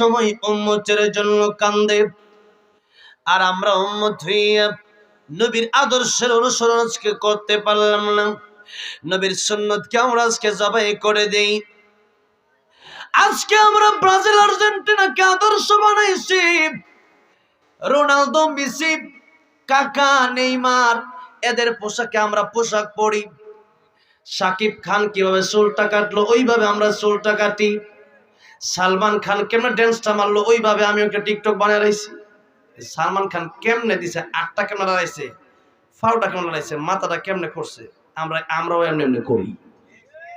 সময় উম্মতের জন্য কান্দে। আর আমরা উম্মত হইয়া নবীর আদর্শের অনুসরণ আজকে করতে পারলাম না। নবীর সুন্নতকে আমরা আজকে জবাই করে দেই। আজকে আমরা ব্রাজিল, আর্জেন্টিনাকে আদর্শ বানাইছি। রোনালদো, মেসি, কাকা, নেইমার, এদের পোশাকে আমরা পোশাক পরি। সাকিব খান কীভাবে চুলটা কাটলো, ওইভাবে আমরা চুলটা কাটি। সালমান খান কেমনে ড্যান্সটা মারলো? ওইভাবে আমি ওকে টিকটক বানিয়ে রাখছি। সালমান খান কেমনে দিছে? আটটা কেমনে লড়াইছে? ফাউটা কেমনে লড়াইছে? মাথাটা কেমনে করছে? আমরা, আমরাও এমনি এমনি করি।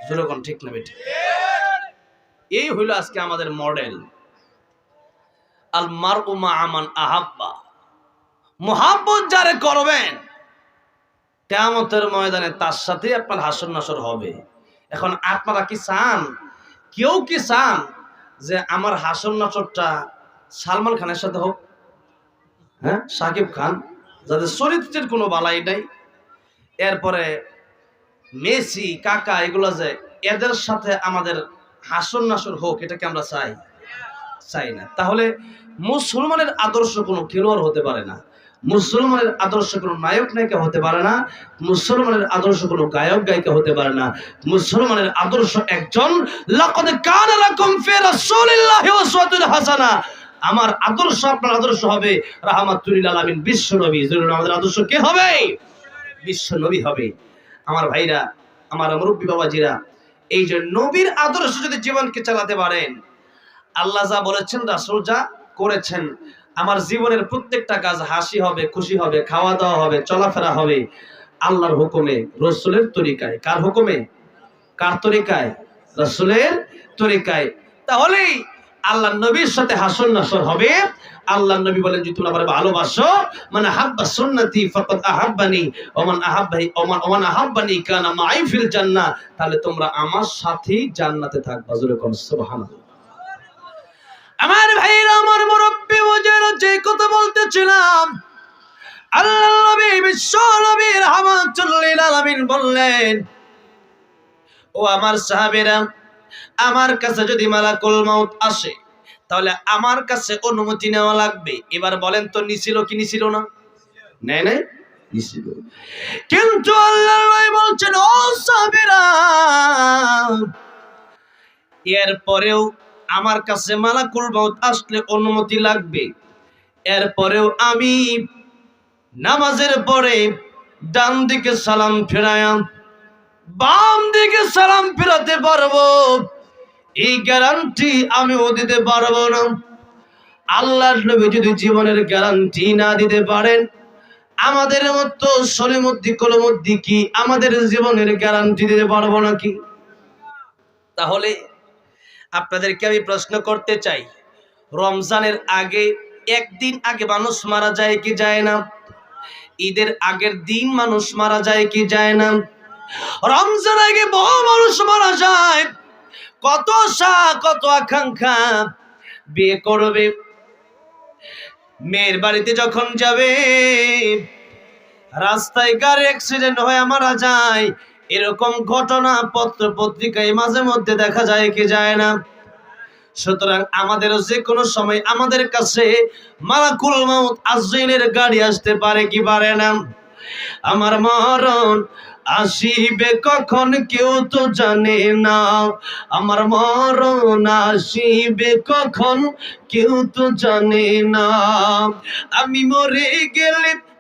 যেরকম ঠিক না বেটি? এই হইল আজকে আমাদের মডেল আল মার উমা আমান আহাব্বা। মোহাব্বত যারে করবেন, কেয়ামতের ময়দানে তার সাথে আপনার হাসর নাসর হবে। এখন আপনারা কি চান? কেউ কি চান যে আমার হাসর নাসরটা সালমান খানের সাথে হোক হ্যাঁ সাকিব খান, যাদের চরিত্রের কোনো বালাই নাই, এরপরে মেসি, কাকা, এগুলো যে এদের সাথে আমাদের হাসর নাসর হোক, এটাকে আমরা চাই চাই না। তাহলে মুসলমানের আদর্শ কোনো খেলোয়াড় হতে পারে না। মুসলমানের আদর্শ কোনো নায়ক নায়িকা হতে পারে না, মুসলমানের আদর্শ কোনো গায়ক গায়িকা হতে পারে না। মুসলমানের আদর্শ একজন হাসানা। আমার আদর্শ, আপনার আদর্শ হবে রাহমাতুল আলামিন, বিশ্ব নবী। আমাদের আদর্শ কে হবে? বিশ্ব নবী হবে। আমার ভাইরা, আমার মুরব্বী বাবাজিরা, এই যে নবীর আদর্শ যদি জীবনকে চালাতে পারেন, আল্লাহ যা বলেছেন রাসূল যা করেছেন আমার জীবনের প্রত্যেকটা কাজ হাসি হবে, খুশি হবে খাওয়া দাওয়া হবে, চলাফেরা হবে আল্লাহর হুকুমে, রসুলের তরিকায়। কার হুকুমে? কার তরিকায়? রসুলের তরিকায়। তাহলেই আল্লাহ নবীর সাথে হাসন নাসর হবে। আল্লাহ নবী বলেন যে, তোমরা আমার ভালোবাসো? মানে হাব্বা সুন্নতি ফাকাদ আহাব্বানি ওমান আহাব্বানি ওমান ওমান আহাব্বানি কানা মাই ফিল জান্নাহ। তাহলে তোমরা আমার সাথেই জান্নাতে থাকবা। জোরে কোন সুবহানাল্লাহ। আমার ভাইরা আমার মুরব্বী ওজের যে কথা বলতেছিলাম আল্লাহ নবী, বিশ্ব নবী রহমাতুল্লিল আলামিন বললেন, ও আমার সাহাবীরা, আমার কাছে যদি মালাকুল মাউত আসে, তাহলে আমার কাছে অনুমতি নেওয়া লাগবে। এবার বলেন তো, নিছিল কি নিছিল না? নেয় নাই? নিছিল। কিন্তু আল্লাহ বলছেন, ও সাহাবীরা, এরপরেও আমার কাছে মালাকুল মাউত আসলে অনুমতি লাগবে। এরপরেও আমি নামাজের পরে ডান দিকে সালাম ফেরায়াম বাম দিকে সালাম ফেরাতে পারব। এই গ্যারান্টি আমিও দিতে পারব না। আল্লাহর নবী যদি জীবনের গ্যারান্টি না দিতে পারেন, আমাদের মতো সলিমদ্দি কলমদ্দি কি আমাদের জীবনের গ্যারান্টি দিতে পারব নাকি? তাহলে আপনাদেরকে আমি প্রশ্ন করতে চাই, রমজানের আগে একদিন আগে মানুষ মারা যায় কি যায় না? ঈদের আগের দিন মানুষ মারা যায় কি যায় না? রমজান আগে বহু মানুষ মারা যায়। কত আশা, কত আকাঙ্ক্ষা বিয়ে করবে। মেয়ের বাড়িতে যখন যাবে, রাস্তায় গাড়ি অ্যাক্সিডেন্ট হয়ে মারা যায়। এরকম ঘটনা পত্র পত্রিকায় মাঝে মধ্যে দেখা যায়, কি যায় না। সুতরাং আমাদেরও যে কোনো সময় আমাদের কাছে মালাকুল মাউত আজরাইলের গাড়ি আসতে পারে কি পারে না। আমার মরণ আসিবে কখন কেউ তো জানে না। আমার মরণ আসিবে কখন কেউ তো জানে না। আমি মরে গেলে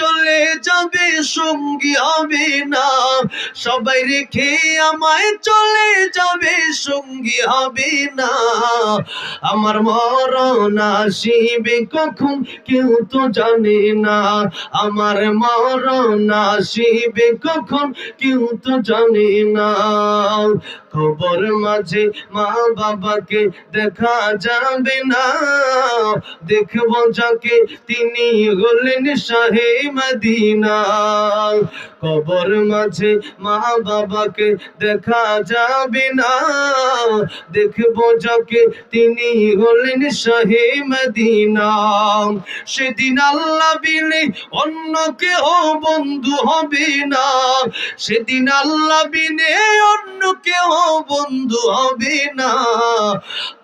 চলে যাবে সঙ্গী হবে না। সবাই রেখে আমায় চলে যাবে সঙ্গী হবে না। আমার মরণ আসিবে কখন কেউ তো জানে না। আমার মরণ আসিবে কখন কেউ তো জানে না। খবর মাঝে মা বাবাকে দেখা যাবে না। দেখব যাকে তিনি হলেন শাহে মদিনা। কবর মাঝে মা বাবাকে দেখা যাবে না। দেখব যাকে তিনি হলেন শাহে মদিনা। সেদিন আল্লাহ বিনে অন্য কেহ বন্ধু হবে না। সেদিন আল্লাহ বিনে অন্য কেহ বন্ধু হবে না।